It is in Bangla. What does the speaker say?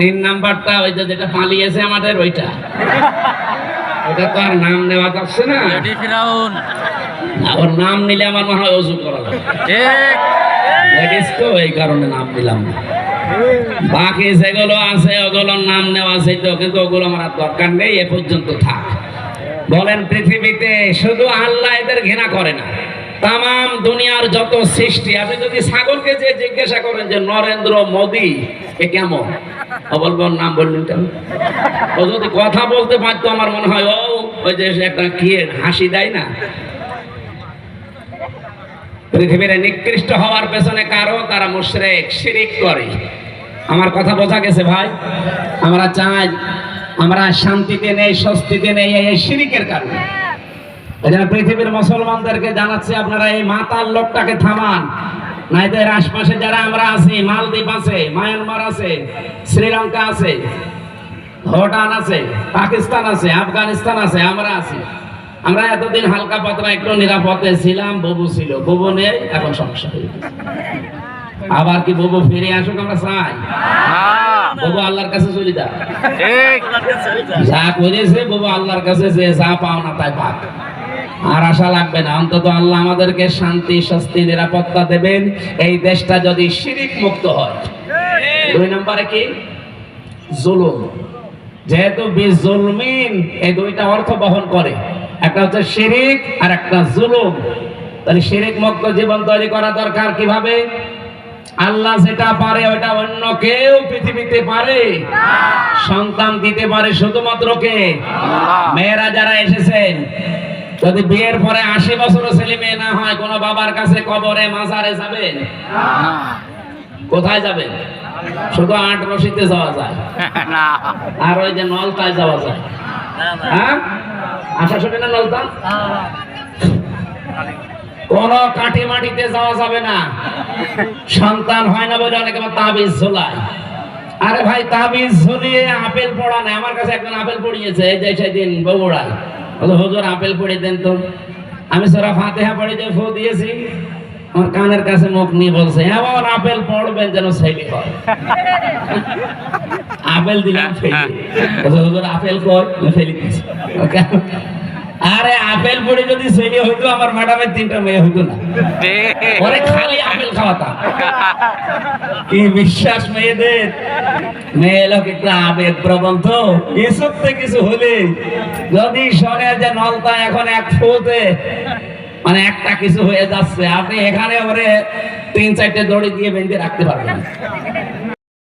তিন নাম্বারটা ওই যে যেটা পালিয়েছে আমাদের ওইটা। ওটা তো আর নাম নেওয়া যাচ্ছে না। ওর নাম নিলে আমার মনে হয় অজু করা ঠিক। এই কারণে নাম নিলাম না। বাকি যেগুলো আছে ওগুলোর নাম নেওয়া আছে তো কিন্তু ওগুলো আমার আর দরকার নেই এ পর্যন্ত থাক। বলেন পৃথিবীতে শুধু আল্লাহ এদের ঘৃণা করে না। তাম দুনিয়ার যত সৃষ্টি, আপনি যদি ছাগলকে যে জিজ্ঞাসা করেন যে, নরেন্দ্র মোদী, এ কেমন? ও বলব ওর নাম বললেন কেন? ও যদি কথা বলতে পারতো, আমার মনে হয়, ও, ওই যে একটা কি হাসি দেয় না? পৃথিবীর নিকৃষ্ট হওয়ার পেছনে কারও, তারা মুশরেক, শিরিক করে। আমার কথা বোঝা গেছে ভাই? আমরা চাই, আমরা শান্তিতে নেই, স্বস্তিতে নেই, এই শিরিকের কারণে। এই পৃথিবীর মুসলমানদেরকে জানাচ্ছি আপনারা এই মাতাল লোকটাকে থামান। নাইদের আশপাশে যারা আমরা আছি মালদ্বীপ আছে মায়ানমার আছে শ্রীলঙ্কা আছে ভুটান আছে পাকিস্তান আছে আফগানিস্তান আছে আমরা আছি। আমরা এতদিন হালকা পাতলা একটু নিরাপদে ছিলাম ববু ছিল। ববু নেই এখন সমস্যা আবার কি ববু ফিরে আসুক আমরা চাই? ববু আল্লাহর কাছে চলে যা। যা করেছে ববু আল্লাহর কাছে যে যা পাও না তাই পাক। আর আশা লাগবে না। অন্তত আল্লাহ আমাদেরকে শান্তি স্বস্তি নিরাপত্তা দেবেন। এই দেশটা যদি শিরিক মুক্ত হয়। দুই নম্বরে কি? জুলুম। যেহেতু বিজুলমিন এই দুইটা অর্থ বহন করে। একটা হচ্ছে শিরিক আর একটা জুলুম। তাহলে শিরিক মুক্ত জীবন তৈরি করা দরকার কীভাবে? আল্লাহ যেটা পারে ওটা অন্য কেউ পৃথিবীতে পারে। সন্তান দিতে পারে শুধুমাত্র কে? মেয়েরা যারা এসেছেন যদি বিয়ের পরে আশি বছর ছেলে মেয়ে না হয় কোনো বাবার কাছে কবরে মাজারে যাবেন কোথায় যাবেন শুধু আট রশিতে যাওয়া যায়। আর ওই যে নলতায় যাওয়া যায়। হ্যাঁ? আশা শুনে না নলতা? কোন কাঠি মাটিতে যাওয়া যাবে না। সন্তান হয় না বলে অনেকে তাবিজ ঝোলায়। আরে ভাই তাবিজ ঝুলিয়ে আপেল পড়া নেই আমার কাছে একজন আপেল পড়িয়েছে এই যে সেদিন বগুড়ায়। বলে হুজুর, আপেল পড়ে দেন তো। আমি সারা ফাতেহা পড়ে যে ফু দিয়েছি। আমার কানের কাছে মুখ নিয়ে বলছে হ্যাঁ বাবা, আপেল পড়বেন যেন ছেলে হয়। আপেল দিলাম ফেলি। হুজুর, আপেল কর ফেলি দিয়েছি। আরে আপেল পড়ে যদি ছেলে হইতো আমার ম্যাডামের তিনটা মেয়ে হইতো না। ওরে খালি আপেল খাওয়াতাম কি বিশ্বাস মেয়েদের? মেয়ে লোক একটু আবেগ প্রবণ তো এসব তো কিছু হলে যদি শোনে যে নলতা এখন এক ফোতে মানে একটা কিছু হয়ে যাচ্ছে আপনি এখানে ওরে তিন চারটে দড়ি দিয়ে বেঁধে রাখতে পারবেন